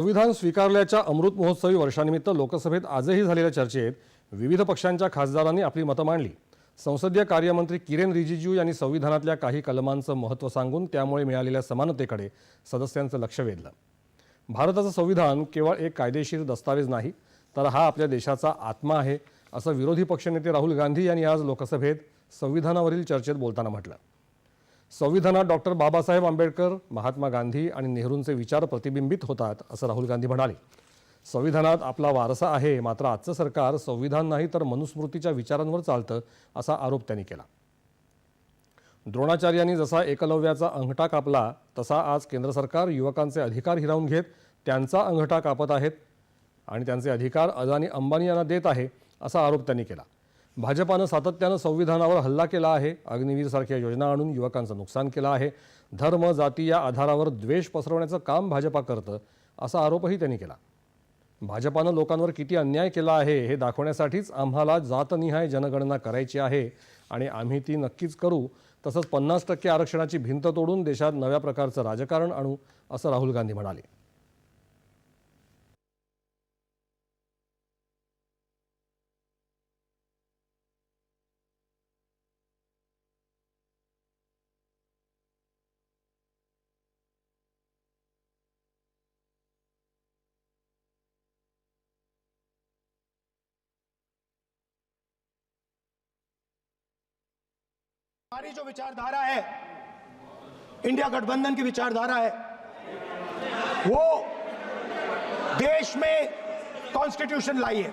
संविधान स्वीकारल्याच्या अमृत महोत्सवी वर्षानिमित्त लोकसभेत आजही झालेल्या चर्चेत विविध पक्षांच्या खासदारांनी आपली मतं मांडली. संसदीय कार्यमंत्री किरेन रिजिजू यांनी संविधानातल्या काही कलमांचं महत्त्व सांगून त्यामुळे मिळालेल्या समानतेकडे सदस्यांचं लक्ष वेधलं. भारताचं संविधान केवळ एक कायदेशीर दस्तावेज नाही तर हा आपल्या देशाचा आत्मा आहे असं विरोधी पक्षनेते राहुल गांधी यांनी आज लोकसभेत संविधानावरील चर्चेत बोलताना म्हटलं. संविधानात डॉक्टर बाबासाहेब आंबेडकर महात्मा गांधी आणि नेहरूंचे विचार प्रतिबिंबित होतात असं राहुल गांधी म्हणाले. संविधानात आपला वारसा आहे मात्र आजचं सरकार संविधान नाही तर मनुस्मृतीच्या विचारांवर चालतं असा आरोप त्यांनी केला. द्रोणाचार्यांनी जसा एकलव्याचा अंगठा कापला तसा आज केंद्र सरकार युवकांचे अधिकार हिरावून घेत त्यांचा अंगठा कापत आहेत आणि त्यांचे अधिकार अदानी अंबानी यांना देत आहे असा आरोप त्यांनी केला. भाजपानं सातत्यानं संविधानावर हल्ला केला आहे. अग्निवीरसारख्या योजना आणून युवकांचं नुकसान केलं आहे. धर्म जाती या आधारावर द्वेष पसरवण्याचं काम भाजपा करतं असा आरोपही त्यांनी केला. भाजपानं लोकांवर किती अन्याय केला आहे हे दाखवण्यासाठीच आम्हाला जातनिहाय जनगणना करायची आहे आणि आम्ही ती नक्कीच करू. तसंच पन्नास टक्के आरक्षणाची भिंत तोडून देशात नव्या प्रकारचं राजकारण आणू असं राहुल गांधी म्हणाले. हमारी जो विचारधारा है इंडिया गठबंधन की विचारधारा है वो देश में कॉन्स्टिट्यूशन लाई है।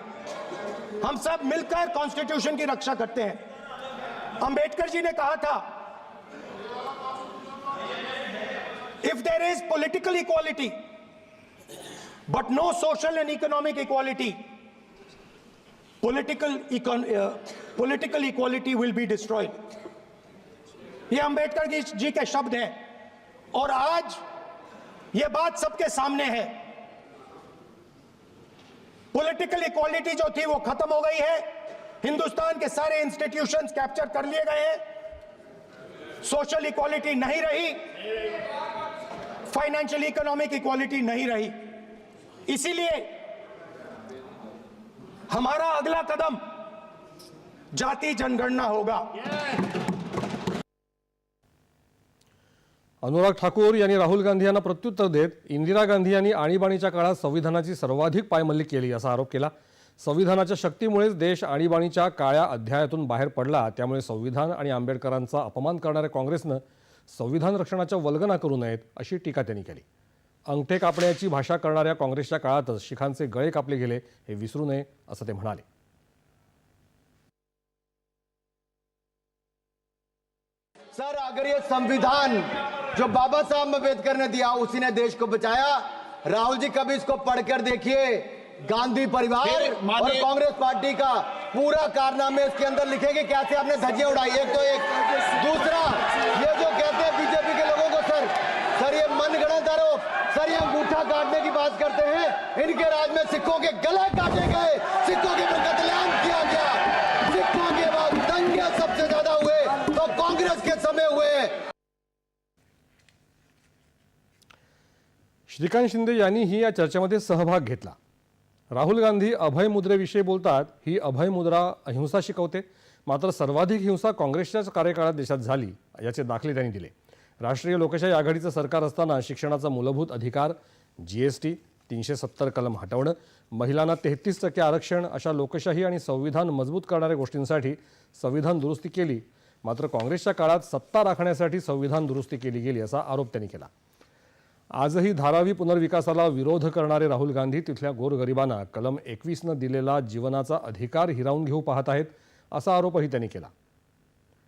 हम सब मिलकर कॉन्स्टिट्यूशन की रक्षा करते हैं। अंबेडकर जी ने कहा था if there is political equality but no social and economic equality uh, political equality will be destroyed. ये अंबेडकर जी, के शब्द हैं। और आज ये बात सबके सामने है। पॉलिटिकल इक्वालिटी जो थी वो खत्म हो गई है। हिंदुस्तान के सारे इंस्टीट्यूशंस कैप्चर कर लिए गए हैं। सोशल इक्वालिटी नहीं रही। फाइनेंशियल इकोनॉमिक इक्वालिटी नहीं रही। इसीलिए हमारा अगला कदम जाति जनगणना होगा। अनुराग ठाकूर यांनी राहुल गांधी यांना प्रत्युत्तर देत इंदिरा गांधी यांनी आणीबाणीच्या काळात संविधानाची सर्वाधिक पायमल्ली केली असा आरोप केला. संविधानाच्या शक्तीमुळेच देश आणीबाणीच्या काळ्या अध्यायातून बाहेर पडला. त्यामुळे संविधान आणि आंबेडकरांचा अपमान करणाऱ्या काँग्रेसनं संविधान रक्षणाच्या वल्गना करू नयेत अशी टीका त्यांनी केली. अंगठे कापण्याची भाषा करणाऱ्या काँग्रेसच्या काळातच शिखांचे गळे कापले गेले हे विसरू नये असं ते म्हणाले. सर अगर ये संविधान जो बाबा साहब अंबेडकर ने दिया उसी ने देश को बचाया। राहुल जी कभी इसको पढ़कर देखिए। गांधी परिवार और कांग्रेस पार्टी का पूरा कारनामे इसके अंदर लिखेंगे कैसे आपने धज्जियाँ उड़ाई। एक तो एक। दूसरा ये जो कहते हैं बीजेपी के लोगों को सर सर ये मनगढ़ंत आरोप सर ये अंगूठा काटने की बात करते हैं। इनके राज में सिखों के गले काटे गए। श्रीकांत शिंदे यांनीही या चर्चेमध्ये सहभाग घेतला. राहुल गांधी अभय मुद्रेविषयी बोलतात ही अभय मुद्रा अहिंसा शिकवते मात्र सर्वाधिक हिंसा काँग्रेसच्याच कार्यकाळात देशात झाली याचे दाखले त्यांनी दिले. राष्ट्रीय लोकशाही आघाडीचं सरकार असताना शिक्षणाचा मूलभूत अधिकार जी एस टी तीनशे सत्तर कलम हटवणं महिलांना तेहतीस टक्के आरक्षण अशा लोकशाही आणि संविधान मजबूत करणाऱ्या गोष्टींसाठी संविधान दुरुस्ती केली मात्र काँग्रेसच्या काळात सत्ता राखण्यासाठी संविधान दुरुस्ती केली गेली असा आरोप त्यांनी केला. आजही धारावी पुनर्विकासाला विरोध करणारे राहुल गांधी तिथल्या गोरगरिबांना कलम एकवीसनं दिलेला जीवनाचा अधिकार हिरावून घेऊ पाहत आहेत असा आरोपही त्यांनी केला.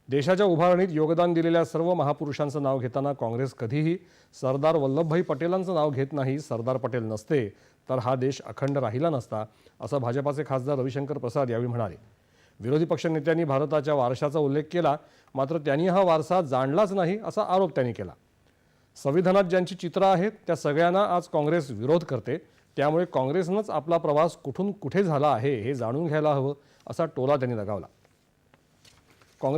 देशाच्या उभारणीत योगदान दिलेल्या सर्व महापुरुषांचं नाव घेताना काँग्रेस कधीही सरदार वल्लभभाई पटेलांचं नाव घेत नाही सरदार पटेल नसते तर हा देश अखंड राहिला नसता असं भाजपाचे खासदार रविशंकर प्रसाद यावेळी म्हणाले. विरोधी पक्षनेत्यांनी भारताच्या वारशाचा उल्लेख केला मात्र त्यांनी हा वारसा जाणलाच नाही असा आरोप त्यांनी केला. संविधानात ज्यांची चित्रं आहेत त्या सगळ्यांना आज काँग्रेस विरोध करते. त्यामुळे काँग्रेसनंच आपला प्रवास कुठून कुठे झाला आहे हे जाणून घ्यायला हवं असा टोला त्यांनी लगावला.